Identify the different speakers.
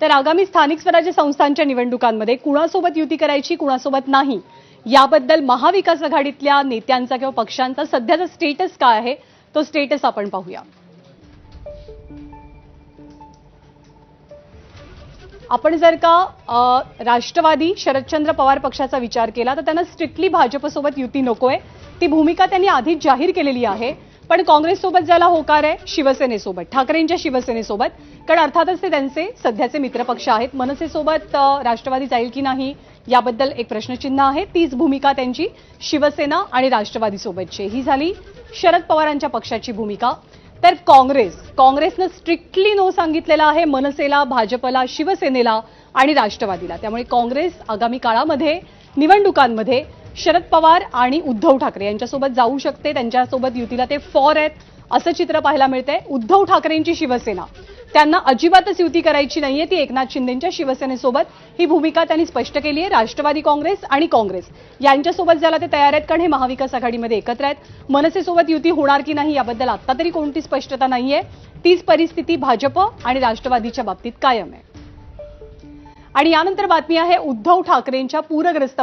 Speaker 1: तर आगामी स्थानिक स्वराज्य संस्थांच्या निवडणुकांमध्ये कुणासोबत युती करायची कुणासोबत नाही याबद्दल महाविकास आघाडीतल्या नेत्यांचा किंवा पक्षांचा सध्याचा स्टेटस काय आहे तो स्टेटस आपण पाहूया. आपण जर का राष्ट्रवादी शरदचंद्र पवार पक्षाचा विचार केला तर त्यांना स्ट्रिक्टली भाजपसोबत युती नकोय. ती भूमिका त्यांनी आधीच जाहीर केलेली आहे. पण काँग्रेससोबत ज्याला होकार आहे शिवसेनेसोबत ठाकरेंच्या शिवसेनेसोबत कारण अर्थातच ते त्यांचे सध्याचे मित्रपक्ष आहेत. मनसेसोबत राष्ट्रवादी जाईल की नाही याबद्दल एक प्रश्नचिन्ह आहे. तीच भूमिका त्यांची शिवसेना आणि राष्ट्रवादीसोबतची ही झाली शरद पवारांच्या पक्षाची भूमिका. तर काँग्रेस काँग्रेसनं स्ट्रिक्टली नो सांगितलेलं आहे मनसेला भाजपला शिवसेनेला आणि राष्ट्रवादीला. त्यामुळे काँग्रेस आगामी काळामध्ये निवडणुकांमध्ये शरद पवार आणि उद्धव ठाकरे यांच्यासोबत जाऊ शकते त्यांच्यासोबत युतीला ते फॉर आहेत असं चित्र पाहायला मिळतंय. उद्धव ठाकरेंची शिवसेना. त्यांना अजिबातच युती करायची नाहीये ती एकनाथ शिंदेच्या शिवसेनेसोबत. ही भूमिका त्यांनी स्पष्ट केली आहे राष्ट्रवादी काँग्रेस आणि काँग्रेस. यांच्यासोबत ज्याला ते तयार आहेत कारण हे महाविकास आघाडीमध्ये एकत्र आहेत. मनसेसोबत युती होणार की नाही याबद्दल आता तरी कोणती स्पष्टता नाहीये. तीच परिस्थिती भाजप आणि राष्ट्रवादीच्या बाबतीत कायम आहे. आणि यानंतर बातमी आहे उद्धव ठाकरेंच्या पूरग्रस्त